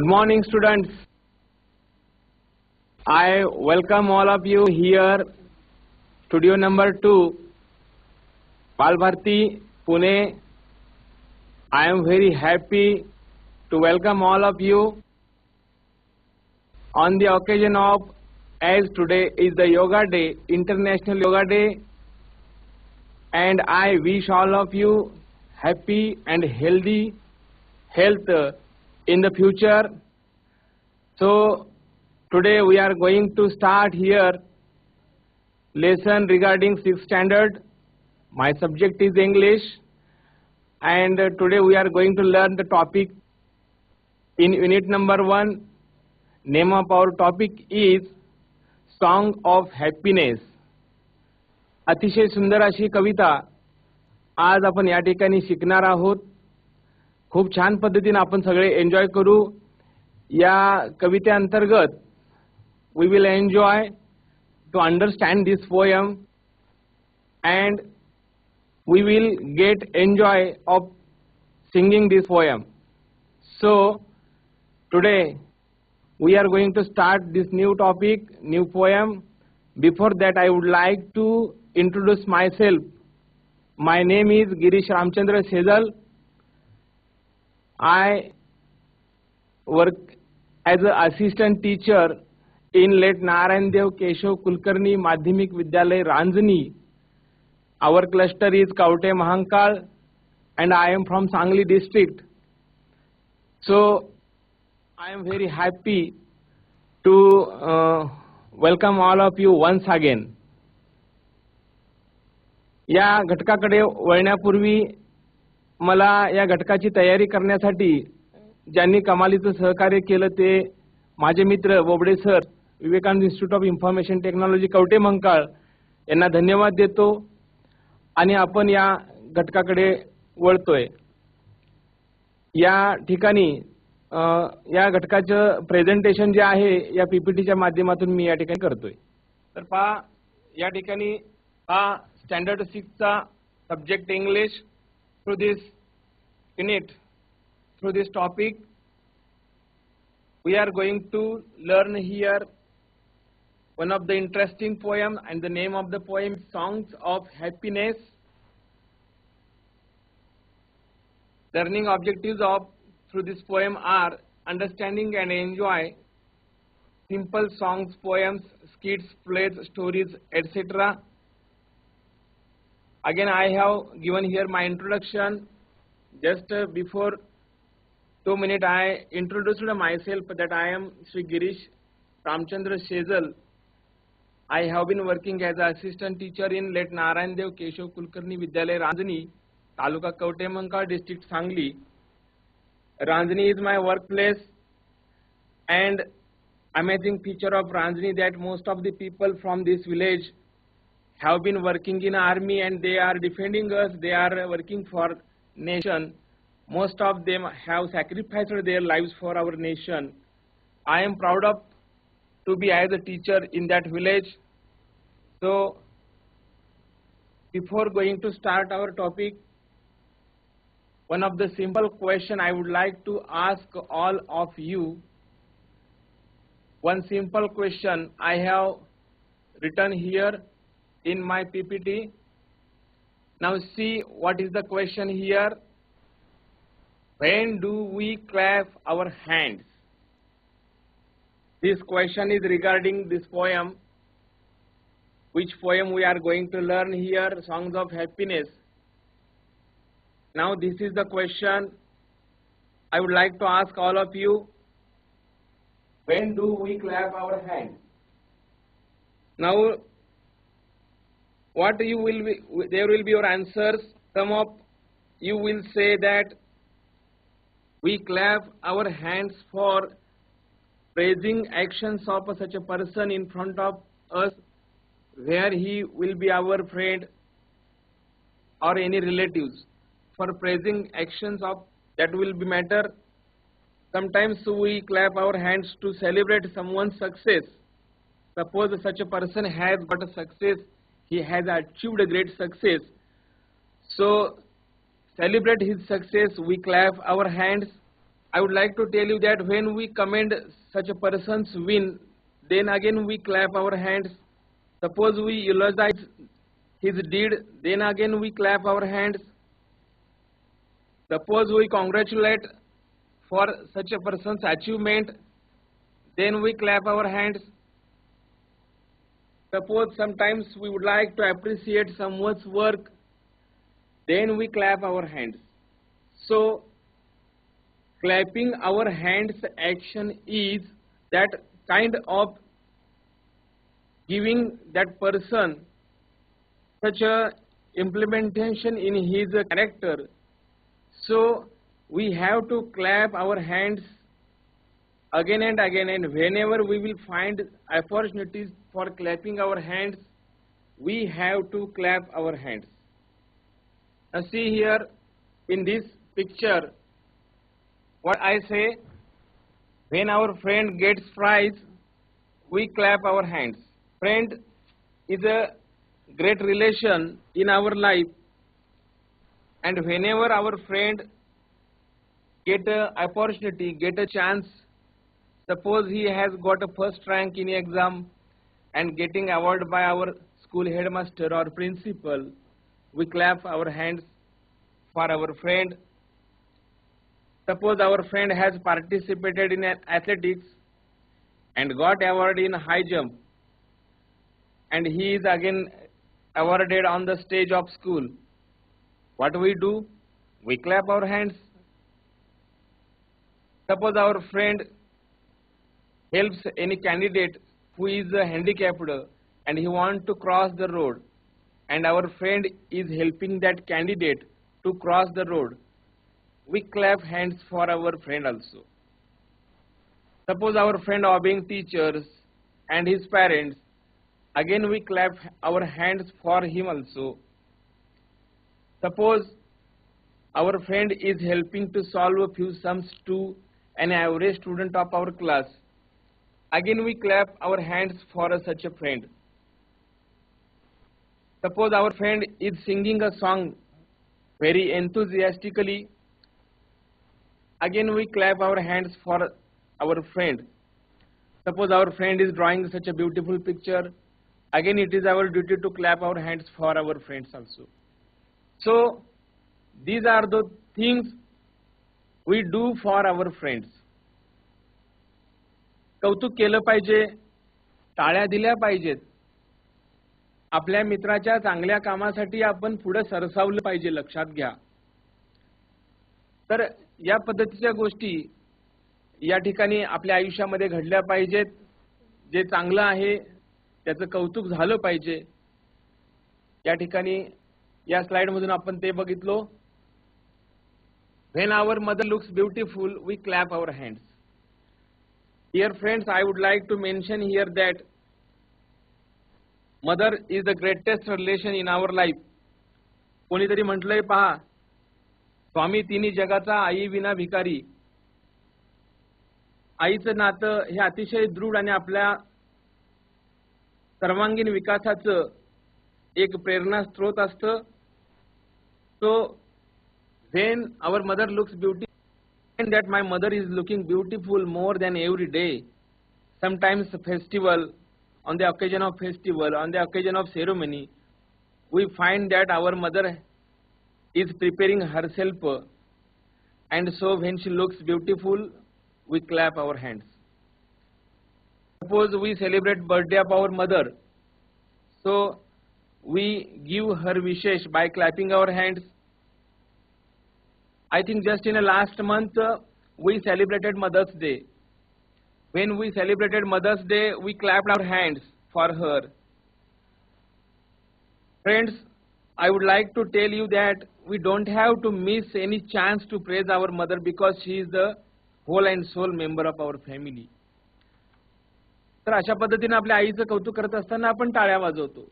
Good morning, students. I welcome all of you here, studio number two, Balbharti, Pune. I am very happy to welcome all of you on the occasion of as today is the Yoga Day, International Yoga Day, and I wish all of you happy and healthy health in the future. So today we are going to start here lesson regarding sixth standard. My subject is English and uh, today we are going to learn the topic in unit number one. Name of our topic is Song of Happiness. अतिशय सुंदर अशी कविता आज आपण या ठिकाणी शिकणार आहोत खूप छान पद्धतीने आपण सगळे एन्जॉय करू. या कवितेअंतर्गत we will enjoy to understand this poem and we will get enjoy of singing this poem so today we are going to start this new topic new poem before that I would like to introduce myself my name is Girish Ramchandra Sejal I work as an assistant teacher in late Narayandev Keshav Kulkarni Madhyamik Vidyalay Ranjani. Our cluster is Kaute Mahankal and I am from Sangli district. So I am very happy to uh, welcome all of you once again. या घटकाकडे वळण्यापूर्वी मला या घटकाची तयारी करण्यासाठी ज्यांनी कमालीचं सहकार्य केलं ते माझे मित्र Bobde sir Vivekanand institute of information technology Kavathe Mahankal यांना धन्यवाद देतो आणि आपण या घटकाकडे वळतोय. या ठिकाणी या घटकाचं प्रेझेंटेशन जे आहे या पीपीटीच्या माध्यमातून मी या ठिकाणी करतोय. तर पहा या ठिकाणी हा standard सिक्सचा subject English through this unit, through this topic, we are going to learn here one of the interesting poem and the name of the poem Songs of Happiness. Learning objectives of through this poem are understanding and enjoy simple songs, poems, skits, plays, stories, etc. Again, I have given here my introduction. Just uh, before two minutes, I introduced myself that I am Sri Girish Ramchandra Shezal. I have been working as an assistant teacher in late Narayan Dev Keshav Kulkarni Vidyalay Ranjani, Taluka Kautemankal district Sangli. Ranjani is my workplace and amazing feature of Ranjani that most of the people from this village have been working in army and they are defending us, they are working for nation. Most of them have sacrificed their lives for our nation. I am proud of to be as a teacher in that village. So before going to start our topic, one of the simple question I would like to ask all of you. One simple question I have written here in my PPT. Now see what is the question here. When do we clap our hands? This question is regarding this poem. Which poem we are going to learn here, Songs of Happiness. Now this is the question I would like to ask all of you. When do we clap our hands? Now what you will be, there will be your answers. Some of you will say that we clap our hands for praising actions of such a person in front of us where he will be our friend or any relatives. For praising actions of that will be matter. Sometimes we clap our hands to celebrate someone's success. Suppose such a person has got a success he has achieved a great success so celebrate his success we clap our hands I would like to tell you that when we commend such a person's win, then again we clap our hands. Suppose we eulogize his deed, then again we clap our hands. Suppose we congratulate for such a person's achievement, then we clap our hands. Suppose sometimes we would like to appreciate someone's work, then we clap our hands. So, clapping our hands action is that kind of giving that person such a implementation in his character. So, we have to clap our hands again and again and whenever we will find opportunities for clapping our hands, we have to clap our hands. Now see here in this picture what I say when our friend gets prize we clap our hands. Friend is a great relation in our life and whenever our friend get a opportunity, get a chance Suppose he has got a first rank in exam and getting award by our school headmaster or principal, we clap our hands for our friend. Suppose our friend has participated in athletics and got award in high jump and he is again awarded on the stage of school. What we do? We clap our hands. Suppose our friend helps any candidate who is a handicapped uh, and he wants to cross the road and our friend is helping that candidate to cross the road, we clap hands for our friend also. Suppose our friend obeying teachers and his parents, again we clap our hands for him also. Suppose our friend is helping to solve a few sums to an average student of our class, Again we clap our hands for such a friend. Suppose our friend is singing a song very enthusiastically. Again we clap our hands for our friend. Suppose our friend is drawing such a beautiful picture. Again it is our duty to clap our hands for our friends also. So these are the things we do for our friends. कौतुक केलं पाहिजे टाळ्या दिल्या पाहिजेत. आपल्या मित्राच्या चांगल्या कामासाठी आपण पुढे सरसावलं पाहिजे लक्षात घ्या. तर या पद्धतीच्या गोष्टी या ठिकाणी आपल्या आयुष्यामध्ये घडल्या पाहिजेत. जे चांगलं आहे त्याचं कौतुक झालं पाहिजे. या ठिकाणी या स्लाइडमधून आपण ते बघितलो. When our mother looks beautiful we clap our hands Dear friends, I would like to mention here that mother is the greatest relation in our life. कोणीतरी म्हटलंय पहा स्वामी तिन्ही जगाचा आई विना भिकारी आईचं नातं हे अतिशय दृढ आणि आपल्या सर्वांगीण विकासाचं एक प्रेरणा स्रोत असतं so when our mother looks beauty that my mother is looking beautiful more than every day. Sometimes festival, on the occasion of festival, on the occasion of ceremony, we find that our mother is preparing herself and so when she looks beautiful, we clap our hands. Suppose we celebrate birthday of our mother, so we give her wishes by clapping our hands I think just in the last month uh, we celebrated Mother's Day. When we celebrated Mother's Day, we clapped our hands for her. Friends, I would like to tell you that we don't have to miss any chance to praise our mother because she is the whole and soul member of our family. तर अशा पद्धतीने आपल्या आईचं कौतुक करत असताना आपण टाळ्या वाजवतो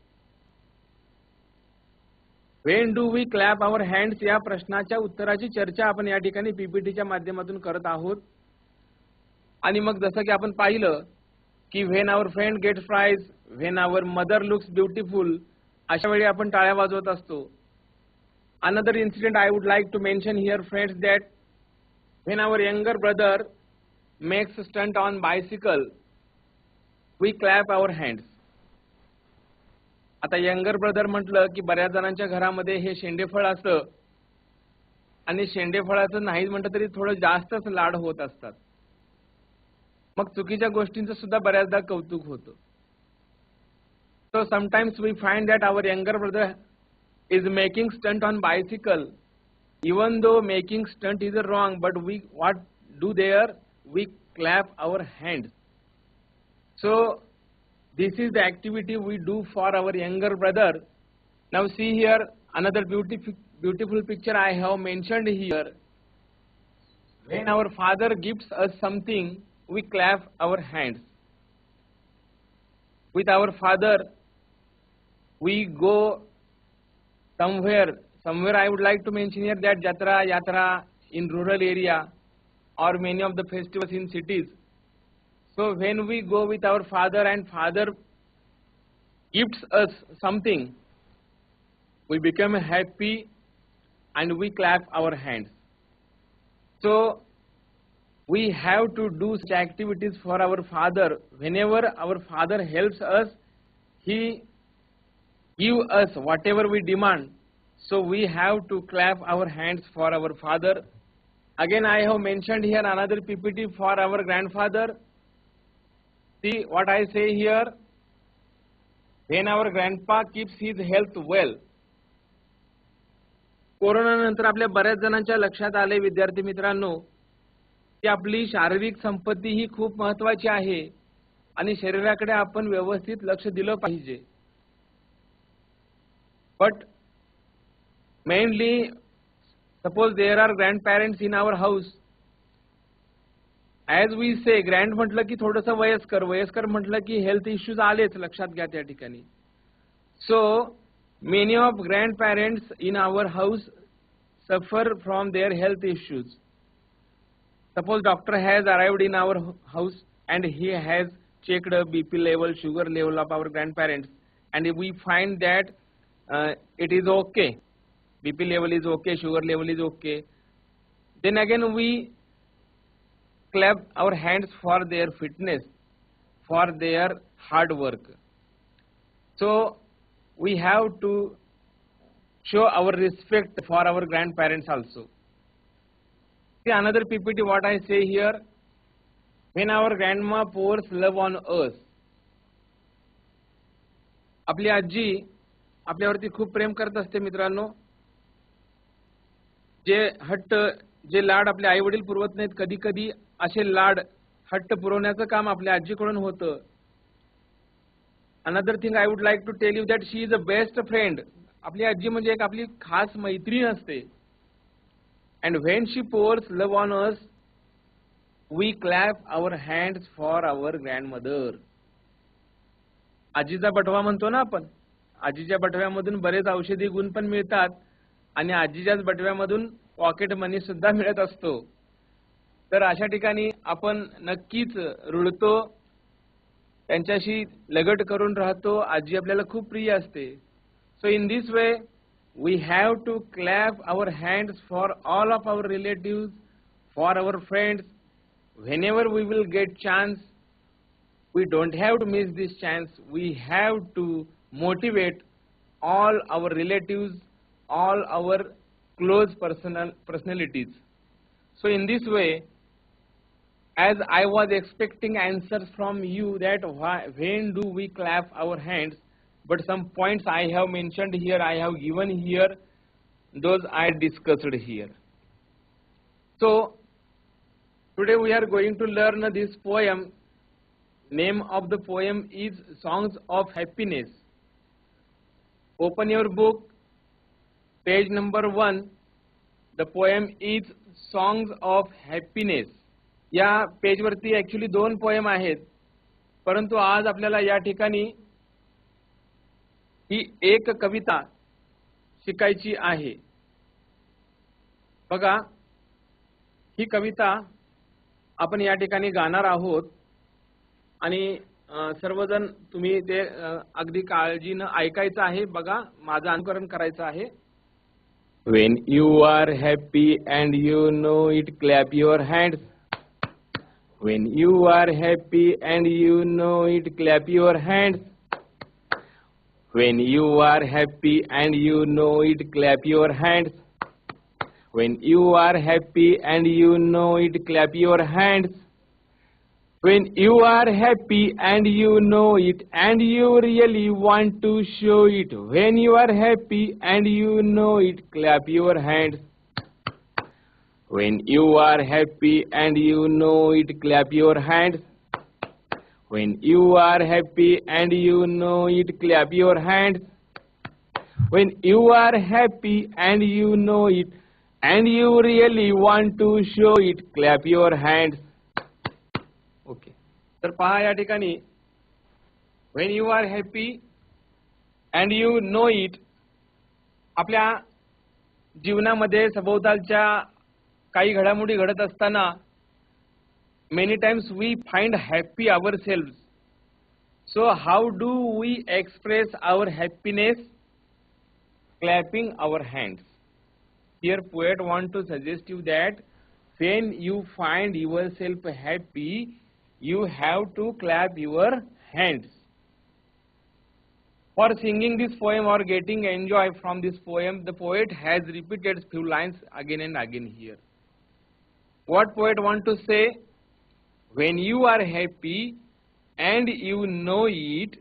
when do we clap our hands या प्रश्नाच्या उत्तराची चर्चा आपण या ठिकाणी पीपीटीच्या माध्यमातून करत आहोत. आणि मग जसं की आपण पाहिलं की when our friend get praise when our mother looks beautiful अशा वेळी आपण टाळ्या वाजवत असतो. Another incident I would like to mention here friends that when our younger brother makes stunt on bicycle we clap our hands आता younger brother म्हटलं की बऱ्याच जणांच्या घरामध्ये हे शेंडेफळ असतं. आणि शेंडेफळाचं नाही म्हटलं तरी थोडं जास्तच लाड होत असतात. मग चुकीच्या गोष्टींचं सुद्धा बऱ्याचदा कौतुक होतं. So sometimes we find that our younger brother is making stunt on bicycle even though making stunt is a wrong but we what do there we clap our hand so this is the activity we do for our younger brother. Now see here another beautiful beautiful picture I have mentioned here. When our father gives us something, we clap our hands. With our father, we go somewhere somewhere i would like to mention here that jatra yatra in rural area or many of the festivals in cities so when we go with our father and father gives us something we become happy and we clap our hands so we have to do such activities for our father whenever our father helps us he give us whatever we demand. So we have to clap our hands for our father. Again, I have mentioned here another PPT for our grandfather. See what I say here. When our grandpa keeps his health well, कोरोनानंतर आपल्या बऱ्याच जणांच्या लक्षात आले विद्यार्थी मित्रांनो की आपली शारीरिक संपत्ती ही खूप महत्वाची आहे आणि शरीराकडे आपण व्यवस्थित लक्ष दिलं पाहिजे but mainly suppose there are grand parents in our house as we say grand म्हटलं की थोडंसं वयस्कर वयस्कर म्हटलं की हेल्थ इश्यूज आलेच लक्षात घ्या त्या ठिकाणी. So many of grand parents in our house suffer from their health issues suppose doctor has arrived in our house and he has checked B P level sugar level of our grand parents and we find that it is okay B P level is okay sugar level is okay then again we clap our hands for their fitness, for their hard work. So we have to show our respect for our grandparents also. See another PPT what I say here. When our grandma pours love on us. आपली आजी आपल्यावरती खूप प्रेम करत असते मित्रांनो जे हट्ट जे लाड आपले आई वडील पुरवत नाहीत कधी कधी असे लाड हट्ट पुरवण्याचं काम आपल्या आजीकडून होतं. Another thing I would like to tell you that she is a best friend आपली आजी म्हणजे एक आपली खास मैत्रीण असते. And when she pours love on us we clap our hand for our grandmother आजीचा बटवा म्हणतो ना आपण आजीच्या बटव्यामधून बरेच औषधी गुण पण मिळतात आणि आजीच्याच बटव्यामधून पॉकेट मनी सुद्धा मिळत असतो. तर अशा ठिकाणी आपण नक्कीच रुळतो त्यांच्याशी लगट करून राहतो. आजी आपल्याला खूप प्रिय असते. So in this way we have to clap our hands for all of our relative for our friends whenever we will get chance we don't have to miss this chance we have to motivate all our relative all our close personal personalities so in this way as i was expecting answers from you that why, when do we clap our hands but some points i have mentioned here i have given here those i discussed here so Today we are going to learn this poem. Name of the poem is Songs of Happiness. Open your book, page number one. The poem is Songs of Happiness. या पेजवरती actually दोन poem आहेत परंतु आज आपल्याला या ठिकाणी ही एक कविता शिकायची आहे बघा ही कविता आपण या ठिकाणी गाणार आहोत आणि सर्वजण तुम्ही ते अगदी काळजीनं ऐकायचं आहे बघा माझं अनुकरण करायचं आहे When you are happy and you know it, clap your hands. When you are happy and you know it, clap your hands. When you are happy and you know it, clap your hands. When you are happy and you know it, clap your hands. When you are happy and you know it and you really want to show it. When you are happy and you know it, clap your hands. When you are happy and you know it, clap your hands. When you are happy and you know it, clap your hands. When you are happy and you know it and you really want to show it, clap your hands. तर पहा या ठिकाणी when you are happy and you know it आपल्या जीवनामध्ये सभोवतालच्या काही घडामोडी घडत असताना many times we find happy ourself so how do we express our happiness clapping our hands here poet want to suggest you that when you find yourself happy you have to clap your hands. For singing this poem or getting enjoy from this poem, the poet has repeated few lines again and again here. What poet want to say? When you are happy and you know it,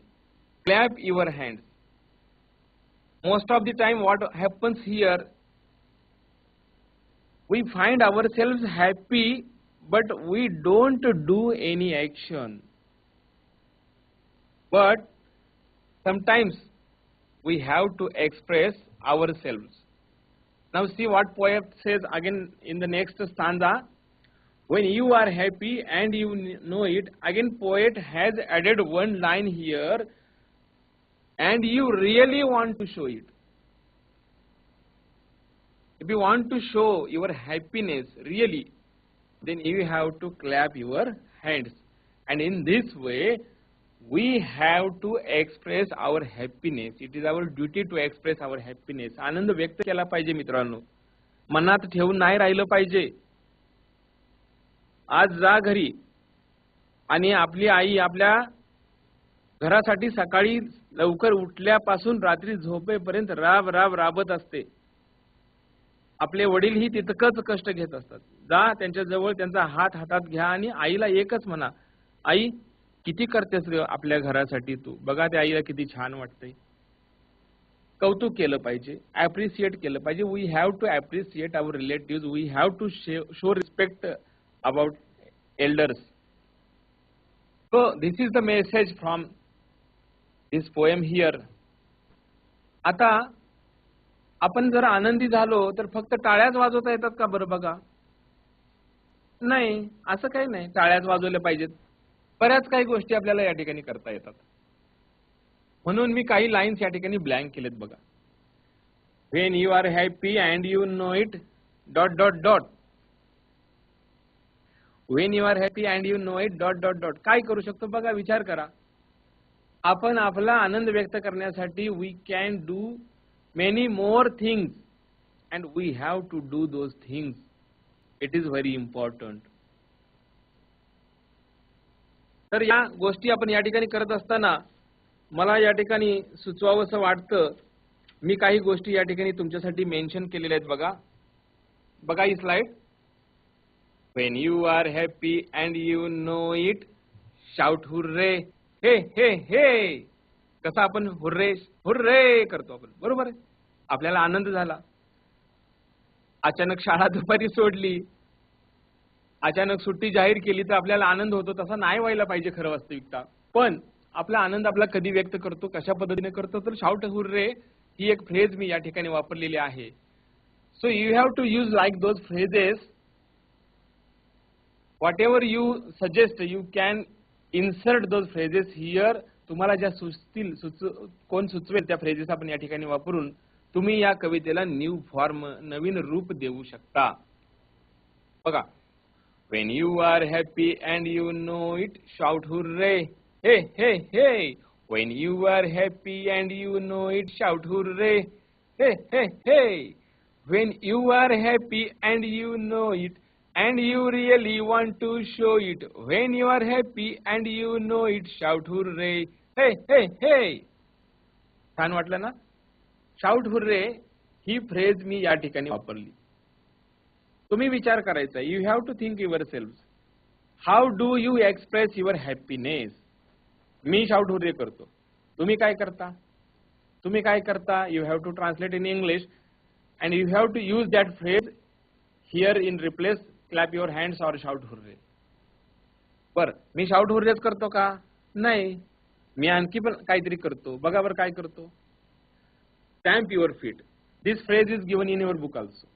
clap your hands. Most of the time what happens here, we find ourselves happy but we don't do any action. But sometimes we have to express ourselves. Now see what poet says again in the next stanza. When you are happy and you know it again poet has added one line here and you really want to show it. If you want to show your happiness really, then you have to clap your hands. And in this way, we have to express our happiness. It is our duty to express our happiness. आनंद व्यक्त केला पाहिजे मित्रांनो मनात ठेवून नाही राहिलं पाहिजे आज जा घरी आणि आपली आई आपल्या घरासाठी सकाळी लवकर उठल्यापासून रात्री झोपेपर्यंत राब राब राबत असते आपले वडीलही तितकंच कष्ट घेत असतात. जा त्यांच्या जवळ त्यांचा हात हातात घ्या आणि आईला एकच म्हणा आई किती करतेस ग आपल्या घरासाठी तू? बघा त्या आईला किती छान वाटतंय. कौतुक केलं पाहिजे ऍप्रिशिएट केलं पाहिजे. We have to appreciate our relative we have to show respect about elders so this is the message from this poem here आता आपण जर आनंदी झालो तर फक्त टाळ्याच वाजवता येतात का बरं बघा? नाही असं काही नाही. टाळ्याच वाजवल्या पाहिजेत. बऱ्याच काही गोष्टी आपल्याला या ठिकाणी करता येतात. म्हणून मी काही लाईन्स या ठिकाणी ब्लँक केलेत बघा. When you are happy and you know it dot dot dot when you are happy and you know it dot dot dot काय करू शकतो बघा? विचार करा. आपण आपला आनंद व्यक्त करण्यासाठी we can do many more things. And we have to do those things. It is very important. तर या गोष्टी आपण या ठिकाणी करत असताना मला या ठिकाणी सुचवावंसं वाटतं. मी काही गोष्टी या ठिकाणी तुमच्यासाठी मेन्शन केलेल्या आहेत बघा. बघा ही slide when you are happy and you know it shout hurray hey hey hey कसा आपण हुर्रे हुर्रे करतो आपण. बरोबर आहे? आपल्याला आनंद झाला. अचानक शाळा दुपारी सोडली. अचानक सुट्टी जाहीर केली तर आपल्याला आनंद होतो. तसा नाही व्हायला पाहिजे खरं वास्तविकता. पण आपला आनंद आपला कधी व्यक्त करतो कशा पद्धतीने करतो तर शाउट हुर्रे ही एक फ्रेज मी या ठिकाणी वापरलेली आहे. So you have to use like those phrases whatever you suggest you can insert those phrases here तुम्हाला ज्या सुचतील सुच कोण सुचवेल त्या फ्रेजेस आपण या ठिकाणी वापरून तुम्ही या कवितेला न्यू फॉर्म नवीन रूप देऊ शकता. बघा. When you are happy and you know it shout hurray hey hey hey when you are happy and you know it shout hurray hey hey hey when you are happy and you know it and you really want to show it. When you are happy and you know it shout hurray. हे hey hey. छान वाटलं ना? Shout hurray ही phrase मी या ठिकाणी वापरली. तुम्ही विचार करायचा you have to think yourself how do you express your happiness me shout hurray करतो. तुम्ही काय करता? तुम्ही काय करता? You have to translate in English and you have to use that phrase here in replace clap your hands or shout hurray बर मी shout हुर्रेच करतो का? नाही. मी आणखी पण काहीतरी करतो. बघा बरं काय करतो. Stamp your feet this phrase is given in your book also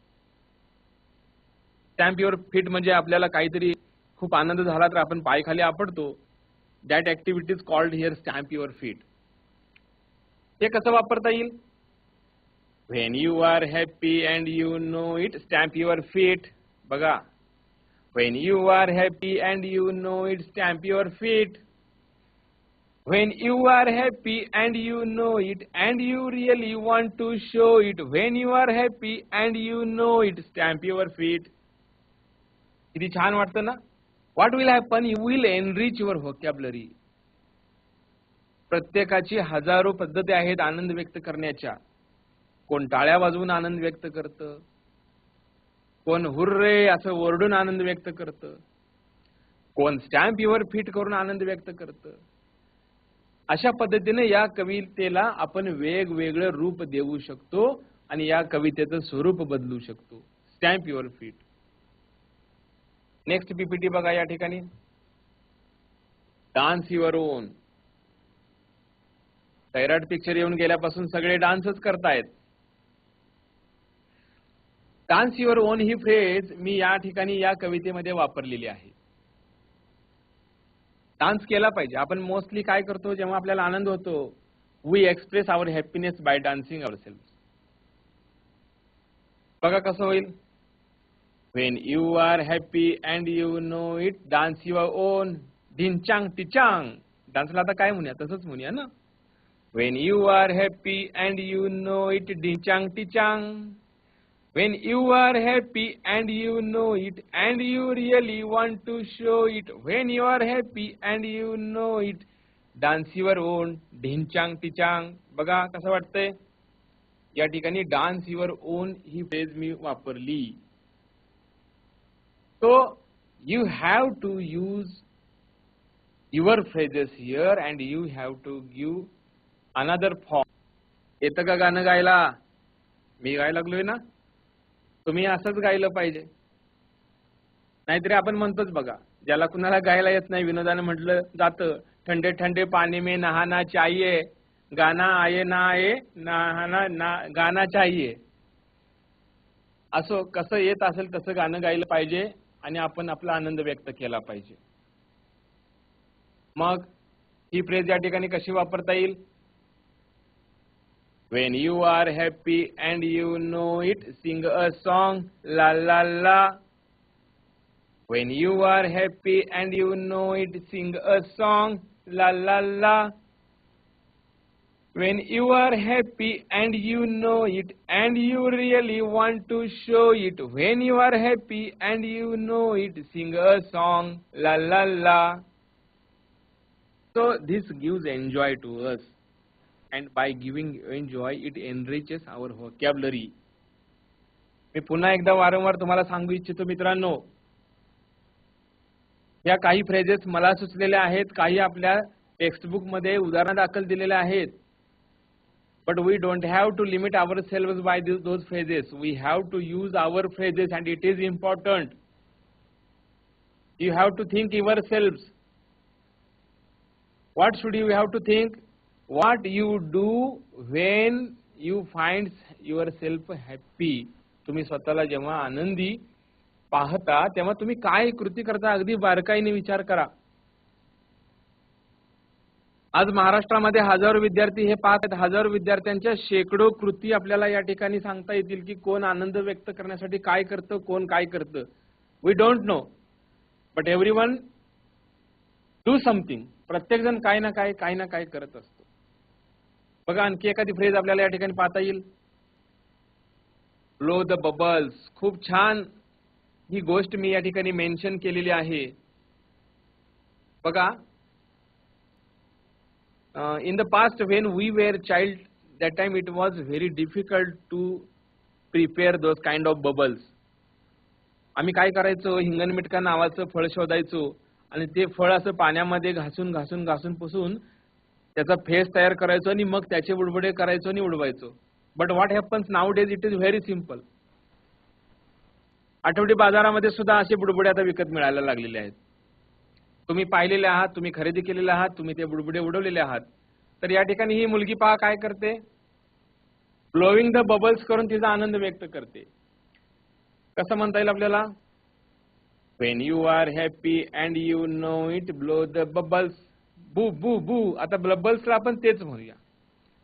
stamp your feet म्हणजे आपल्याला काहीतरी खूप आनंद झाला तर आपण पाय खाली आपडतो that activity is called here stamp your feet ते कसं वापरता येईल? When you are happy and you know it stamp your feet बघा. When you are happy and you know it stamp your feet when you are happy and you know it and you really want to show it when you are happy and you know it stamp your feet किती छान वाटतं ना what will happen you will enrich your vocabulary प्रत्येकाची हजारो पद्धती आहेत आनंद व्यक्त करण्याच्या कोण टाळ्या वाजवून आनंद व्यक्त करतं कोण हुर्रे असं ओरडून आनंद व्यक्त करतं कोण स्टॅम्प युअर फिट करून आनंद व्यक्त करतं अशा पद्धतीने या कवितेला आपण वेगवेगळं रूप देऊ शकतो आणि या कवितेचं स्वरूप बदलू शकतो. Stamp your feet next PPT बघा या ठिकाणी. Dance your own Sairat picture येऊन गेल्यापासून सगळे डान्सच करतायत. डान्स युअर ओन ही फ्रेज मी या ठिकाणी या कवितेमध्ये वापरलेली आहे. डान्स केला पाहिजे. आपण मोस्टली काय करतो जेव्हा आपल्याला आनंद होतो we express our happiness by dancing ourself बघा कसं होईल. When you are happy and you know it dance your own ढिंचांग टिचांग डान्सला आता काय म्हणूया? तसंच म्हणूया ना. When you are happy and you know it ढिंचांग टिचांग when you are happy and you know it and you really want to show it when you are happy and you know it dance your own ढिंचांग टिचांग बघा कसं वाटतंय या ठिकाणी dance your own ही phrase मी वापरली so you have to use your phrases here and you have to give another form येतं का गाणं गायला मी गायला लागलोय ना तुम्ही असंच गायलं पाहिजे. नाहीतरी आपण म्हणतोच बघा ज्याला कुणाला गायला येत नाही विनोदानं म्हटलं जातं ठंडे ठंडे पाणी में नहाना चाहिए गाना आये ना आये नहाना ना गाना चाहिए. असं कसं येत असेल तसं गाणं गायलं पाहिजे आणि आपण आपला आनंद व्यक्त केला पाहिजे. मग ही फ्रेज या ठिकाणी कशी वापरता येईल? When you are happy and you know it, sing a song, la la la. When you are happy and you know it, sing a song, la la la. When you are happy and you know it and you really want to show it, when you are happy and you know it, sing a song, la la la. So this gives enjoy to us. And by giving enjoy it enriches our vocabulary. मी पुन्हा एकदा वारंवार तुम्हाला सांगू इच्छितो मित्रांनो या काही फ्रेजेस मला सुचलेल्या आहेत काही आपल्या टेक्स्टबुकमध्ये उदाहरण दाखल दिलेल्या आहेत. But we don't have to limit ourself by those phrases we have to use our phrases and it is important you have to think yourself what should you have to think? What you do when you find yourself happy. तुम्ही स्वतःला जेव्हा आनंदी पाहता तेव्हा तुम्ही काय कृती करता अगदी बारकाईने विचार करा. आज महाराष्ट्रामध्ये हजारो विद्यार्थी हे पाहत आहेत. हजारो विद्यार्थ्यांच्या शेकडो कृती आपल्याला या ठिकाणी सांगता येतील की कोण आनंद व्यक्त करण्यासाठी काय करतं कोण काय करतं. We don't know but everyone do something प्रत्येक जण काय ना काय काय ना काय करत असत. बघा आणखी एखादी फ्रेज आपल्याला या ठिकाणी पाहता येईल. ब्लो द बबल्स खूप छान ही गोष्ट मी या ठिकाणी मेन्शन केलेली आहे. बघा in the past when we were child that time it was very difficult to prepare those kind of bubbles आम्ही काय करायचो? हिंगणमिटका नावाचं फळ शोधायचो आणि ते फळ असं पाण्यामध्ये घासून घासून घासून पुसून त्याचा फेस तयार करायचो आणि मग त्याचे बुडबुडे करायचो आणि उडवायचो. But what happens nowadays it is very simple आठवडी बाजारामध्ये सुद्धा असे बुडबुडे आता विकत मिळायला लागलेले आहेत. तुम्ही पाहिलेले आहात तुम्ही खरेदी केलेले आहात तुम्ही ते बुडबुडे उडवलेले आहात. तर या ठिकाणी ही मुलगी पहा काय करते? ब्लोविंग द बबल्स करून तिचा आनंद व्यक्त करते. कसं म्हणता येईल आपल्याला? When you are happy and you know it blow the bubbles boo boo boo. आता बबल्सला आपण तेच म्हणूया.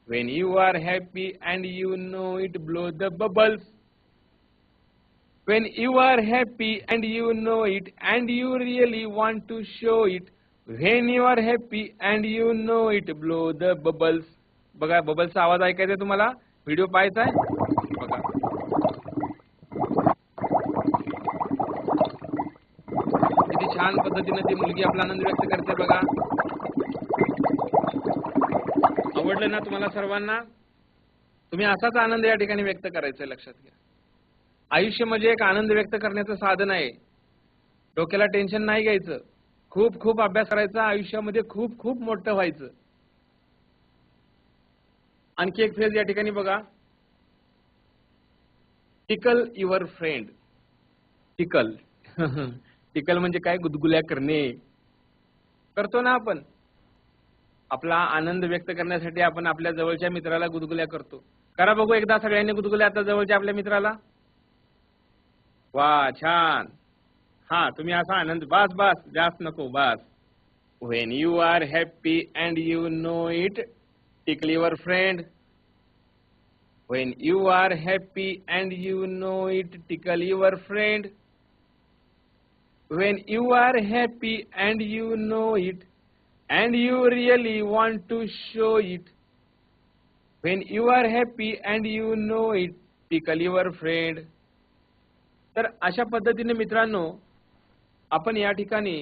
When you are happy and you know it blow the bubbles when you are happy and you know it and you really want to show it when you are happy and you know it blow the bubbles बघा बबल्सचा आवाज ऐकायचा आहे तुम्हाला? Video पाहायचा आहे? बघा. किती छान पद्धतीने ती मुलगी आपला आनंद व्यक्त करते बघा. आवडलं ना तुम्हाला सर्वांना? तुम्ही असाच आनंद या ठिकाणी व्यक्त करायचा आहे लक्षात घ्या. आयुष्य म्हणजे एक आनंद व्यक्त करण्याचं साधन आहे. डोक्याला टेन्शन नाही घ्यायचं. खूप खूप अभ्यास करायचा आयुष्यामध्ये खूप खूप मोठं व्हायचं. आणखी एक फेज या ठिकाणी बघा. Tickle your friend tickle tickle म्हणजे काय? गुदगुल्या करणे. करतो ना आपण. आपला आनंद व्यक्त करण्यासाठी आपण आपल्या जवळच्या मित्राला गुदगुल्या करतो. करा बघू एकदा सगळ्यांनी गुदगुल्या आता जवळच्या आपल्या मित्राला. वा छान. हा तुम्ही असा आनंद बास बस जास्त नको बास. When you are happy and you know it tickle your friend when you are happy and you know it tickle your friend when you are happy and you know it and you really want to show it when you are happy and you know it tickle your friend तर अशा पद्धतीने मित्रांनो आपण या ठिकाणी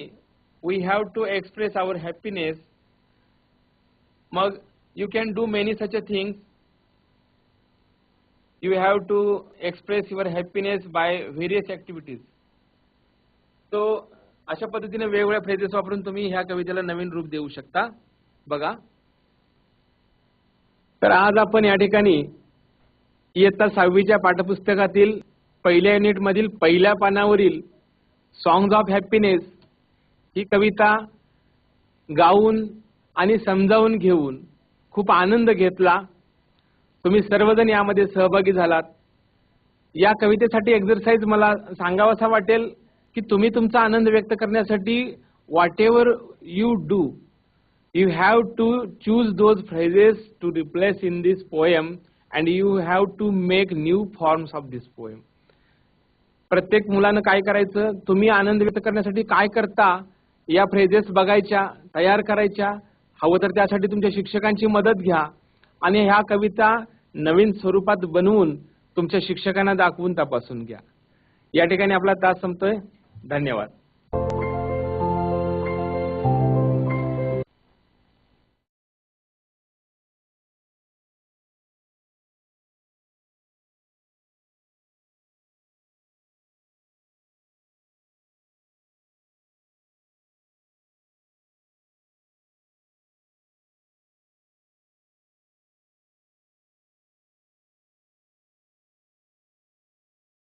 we have to express our happiness मग you can do many such a things you have to express your happiness by various activities तो अशा पद्धतीने वेगवेगळ्या फ्रेजेस वापरून तुम्ही ह्या कवितेला नवीन रूप देऊ शकता. बघा. तर आज आपण या ठिकाणी इयत्ता सहावीच्या पाठपुस्तकातील पहिल्या युनिट मधील पहिल्या पानावरील सॉंग्स ऑफ हॅपीनेस ही कविता गाऊन आणि समजावून घेऊन खूप आनंद घेतला. तुम्ही सर्वजण यामध्ये सहभागी झालात. या कवितेसाठी एक्झरसाइज मला सांगावासा वाटेल. की तुम्ही तुमचा आनंद व्यक्त करण्यासाठी whatever you do you have to choose those phrases to replace in this poem and you have to make new forms of this poem प्रत्येक मुलानं काय करायचं? तुम्ही आनंद व्यक्त करण्यासाठी काय करता? या फ्रेजेस बघायच्या तयार करायच्या. हवं तर त्यासाठी तुमच्या शिक्षकांची मदत घ्या आणि ह्या कविता नवीन स्वरूपात बनवून तुमच्या शिक्षकांना दाखवून तपासून घ्या. या ठिकाणी आपला तास संपतोय. धन्यवाद.